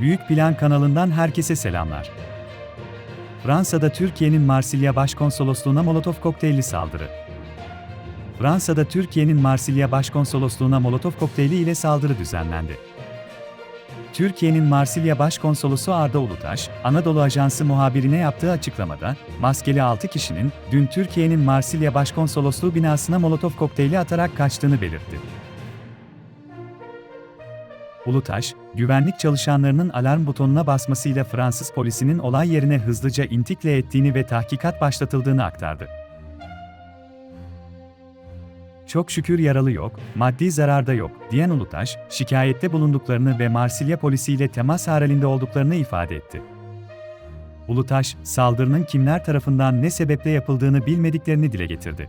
Büyük Plan kanalından herkese selamlar. Fransa'da Türkiye'nin Marsilya Başkonsolosluğuna Molotov kokteylli saldırı. Fransa'da Türkiye'nin Marsilya Başkonsolosluğuna Molotov kokteyli ile saldırı düzenlendi. Türkiye'nin Marsilya Başkonsolosu Arda Ulutaş, Anadolu Ajansı muhabirine yaptığı açıklamada, maskeli 6 kişinin dün Türkiye'nin Marsilya Başkonsolosluğu binasına Molotov kokteyli atarak kaçtığını belirtti. Ulutaş, güvenlik çalışanlarının alarm butonuna basmasıyla Fransız polisinin olay yerine hızlıca intikle ettiğini ve tahkikat başlatıldığını aktardı. Çok şükür yaralı yok, maddi zarar da yok, diyen Ulutaş, şikayette bulunduklarını ve Marsilya polisiyle temas halinde olduklarını ifade etti. Ulutaş, saldırının kimler tarafından ne sebeple yapıldığını bilmediklerini dile getirdi.